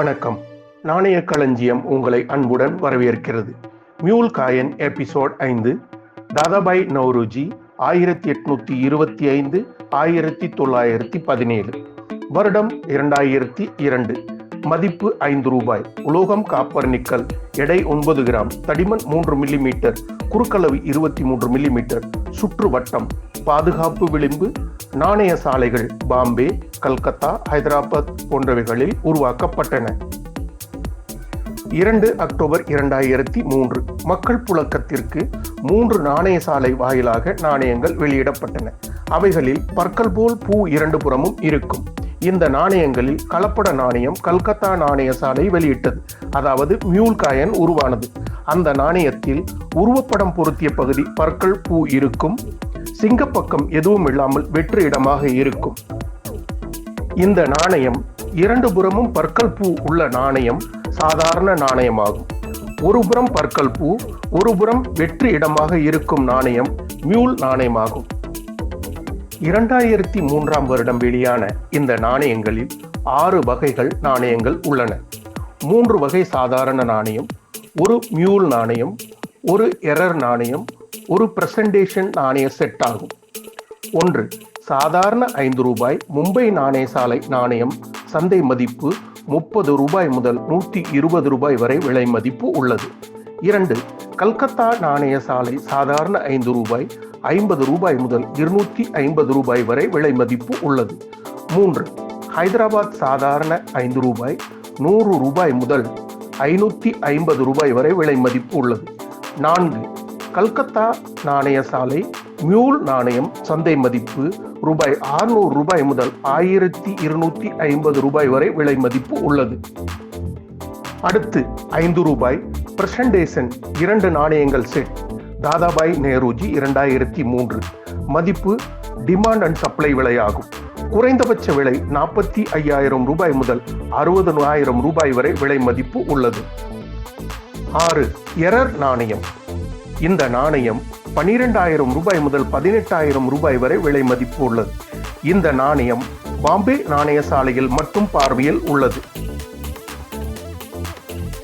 வணக்கம். நாணய களஞ்சியம் உங்களை அன்புடன் வரவேற்கிறது. மியூல் காயன் எபிசோட் ஐந்து. தாதாபாய் நௌருஜி ஆயிரத்தி எட்நூத்தி இருபத்தி ஐந்து ஆயிரத்தி தொள்ளாயிரத்தி பதினேழு. வருடம் இரண்டாயிரத்தி இரண்டு. மதிப்பு ஐந்து ரூபாய். உலோகம் காப்பர் நிக்கல். எடை ஒன்பது கிராம். தடிமன் மூன்று மில்லிமீட்டர் குறுக்களவு இருபத்தி மூன்று மில்லிமீட்டர் சுற்று வட்டம் பாதுகாப்பு விளிம்பு நாணய சாலைகள் பாம்பே கல்கத்தா ஹைதராபாத் போன்றவைகளில் உருவாக்கப்பட்டன. இரண்டு அக்டோபர் இரண்டாயிரத்தி மூன்று மக்கள் புழக்கத்திற்கு மூன்று நாணய சாலை வாயிலாக நாணயங்கள் வெளியிடப்பட்டன. அவைகளில் பற்கள் போல் பூ இரண்டு புறமும் இருக்கும். இந்த நாணயங்களில் கலப்பட நாணயம் கல்கத்தா நாணய சாலை வெளியிட்டது. அதாவது மியூல் காயன் உருவானது. அந்த நாணயத்தில் உருவப்படம் பொருத்திய பகுதி பற்கள் பூ இருக்கும். சிங்கப்பக்கம் எதுவும் இல்லாமல் வெற்று இடமாக இருக்கும். இந்த நாணயம் இரண்டு புறமும் பற்கள் பூ உள்ள நாணயம் சாதாரண நாணயமாகும். ஒரு புறம் பற்கள் பூ ஒரு புறம் வெற்று இடமாக இருக்கும் நாணயம் மியூல் நாணயமாகும். இரண்டாயிரத்தி மூன்றாம் வருடம் வெளியான இந்த நாணயங்களில் ஆறு வகைகள் நாணயங்கள் உள்ளன. மூன்று வகை சாதாரண நாணயம் ஒரு மியூல் நாணயம் ஒரு எரர் நாணயம் ஒரு பிரசன்டேஷன் நாணய செட் ஆகும். ஒன்று சாதாரண ஐந்து ரூபாய் மும்பை நாணய சாலை நாணயம் சந்தை மதிப்பு முப்பது ரூபாய் முதல் நூற்றி இருபது ரூபாய் வரை விலை மதிப்பு உள்ளது. இரண்டு கல்கத்தா நாணய சாலை சாதாரண ஐந்து ரூபாய் ஐம்பது ரூபாய் முதல் இருநூற்றி ஐம்பது ரூபாய் வரை விலை மதிப்பு உள்ளது. மூன்று ஹைதராபாத் சாதாரண ஐந்து ரூபாய் நூறு ரூபாய் முதல் ஐநூற்றி ஐம்பது ரூபாய் வரை விலை மதிப்பு உள்ளது. நான்கு. கல்கத்தா நாணய சாலை மியூல் நாணயம் சந்தை மதிப்பு ரூபாய் ஆறுநூறு ரூபாய் முதல் ஆயிரத்தி இருநூத்தி ஐம்பது ரூபாய் வரை விலை மதிப்பு உள்ளது. அடுத்து ஐந்து ரூபாய் பிரசன்டேசன் இரண்டு நாணயங்கள் செட் தாதாபாய் நேருஜி இரண்டாயிரத்தி மூன்று. மதிப்பு டிமாண்ட் அண்ட் சப்ளை விலையாகும். குறைந்தபட்ச விலை நாற்பத்தி ஐயாயிரம் ரூபாய் முதல் அறுபது ஆயிரம் ரூபாய் வரை விலை மதிப்பு உள்ளது. ஆறு. எரர் நாணயம். இந்த நாணயம் பனிரெண்டாயிரம் ரூபாய் முதல் பதினெட்டாயிரம் ரூபாய் வரை விலை மதிப்பு உள்ளது. இந்த நாணயம் பாம்பே நாணய சாலையில் மட்டும் பார்வையில் உள்ளது.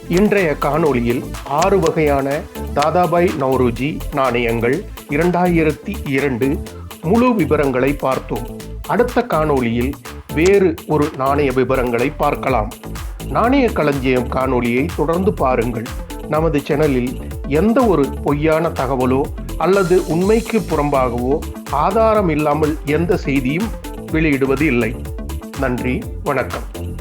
இன்றைய காணொளியில் ஆறு வகையான தாதாபாய் நௌருஜி நாணயங்கள் இரண்டாயிரத்தி இரண்டு முழு விவரங்களை பார்த்தோம். அடுத்த காணொளியில் வேறு ஒரு நாணய விவரங்களை பார்க்கலாம். நாணய களஞ்சியம் காணொளியை தொடர்ந்து பாருங்கள். நமது சேனலில் எந்த ஒரு பொய்யான தகவலோ அல்லது உண்மைக்கு புறம்பாகவோ ஆதாரம் இல்லாமல் எந்த செய்தியும் வெளியிடுவது இல்லை. நன்றி வணக்கம்.